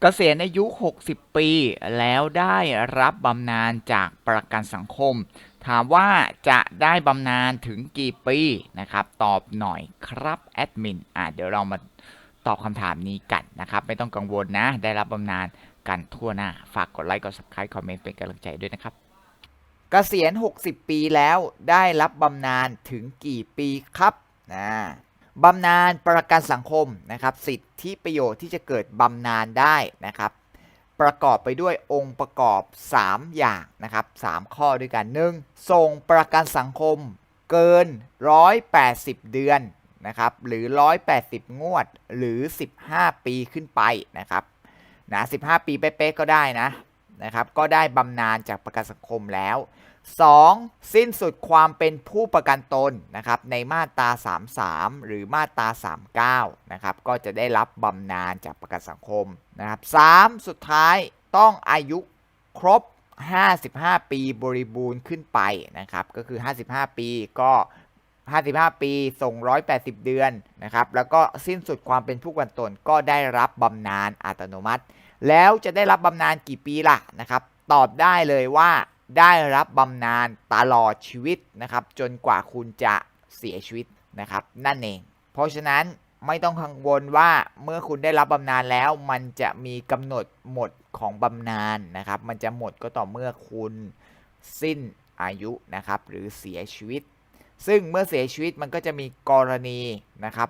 เกษียณอายุ 60 ปี แล้วได้รับบำนาญจากประกันสังคม ถามว่าจะได้บำนาญถึงกี่ปีนะครับ ตอบหน่อยครับแอดมินอะเดี๋ยวเรามาตอบคำถามนี้กันนะครับ ไม่ต้องกังวลนะ ได้รับบำนาญกันทั่วหน้า ฝากกดไลค์ กด subscribe คอมเมนต์เป็นกำลังใจด้วยนะครับเกษียณ 60 ปีแล้วได้รับบำนาญถึงกี่ปีครับนะ บำนาญประกันสังคมนะครับ สิทธิประโยชน์ที่จะเกิดบำนาญได้นะครับ ประกอบไปด้วยองค์ประกอบ 3 อย่างนะครับ 3 ข้อด้วยกัน 1. ส่งประกันสังคมเกิน 180 เดือนนะครับ หรือ 180 งวด หรือ 15 ปีขึ้นไปนะครับนะ15 ปีเป๊ะๆก็ได้นะนะครับ ก็ได้บำนาญจากประกันสังคมแล้ว 2. สิ้นสุดความเป็นผู้ประกันตนนะครับในมาตรา 33 หรือมาตรา 39 นะครับก็จะได้รับบำนาญจากประกันสังคมนะครับ 3. สุดท้ายต้องอายุครบ 55 ปีบริบูรณ์ขึ้นไปนะครับก็คือ 55 ปีก็ 55 ปีส่ง 180 เดือนนะครับแล้วก็สิ้นสุดความเป็นผู้ประกันตนก็ได้รับบำนาญอัตโนมัติ แล้วจะได้รับบำนาญกี่ปีล่ะนะครับตอบได้เลยว่า ได้รับบำนาญตลอดชีวิตนะครับ จนกว่าคุณจะเสียชีวิตนะครับ นั่นเอง เพราะฉะนั้นไม่ต้องกังวลว่าเมื่อคุณได้รับบำนาญแล้วมันจะมีกำหนดหมดของบำนาญนะครับ มันจะหมดก็ต่อเมื่อคุณสิ้นอายุนะครับ หรือเสียชีวิต ซึ่งเมื่อเสียชีวิตมันก็จะมีกรณีนะครับ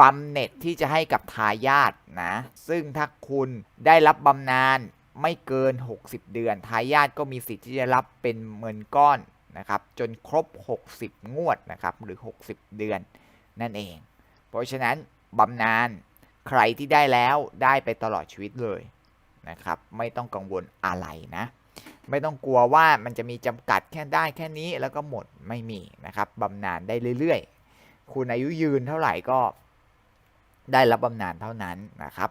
บำเหน็จที่จะให้กับทายาทนะ ซึ่งถ้าคุณได้รับบำนาญ ไม่เกิน 60 เดือน ทายาทก็มีสิทธิ์ที่จะรับเป็นเงินก้อนนะครับ จนครบ 60 งวดนะครับหรือ 60 เดือนนั่นเอง เพราะฉะนั้นบำนาญใครที่ได้แล้วได้ไปตลอดชีวิตเลยนะครับ ไม่ต้องกังวลอะไรนะ ไม่ต้องกลัวว่ามันจะมีจำกัดแค่ได้แค่นี้แล้วก็หมดไม่มีนะครับบำนาญได้เรื่อยๆ คุณอายุยืนเท่าไหร่ก็ได้รับบำนาญเท่านั้นนะครับ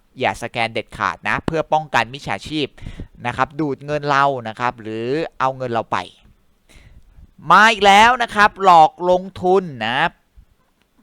อย่าสแกนเด็ดขาดนะ เพื่อป้องกันมิจฉาชีพนะครับ ดูดเงินเรานะครับ หรือเอาเงินเราไป มาอีกแล้วนะครับ หลอกลงทุนนะ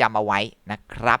จำเอาไว้นะครับ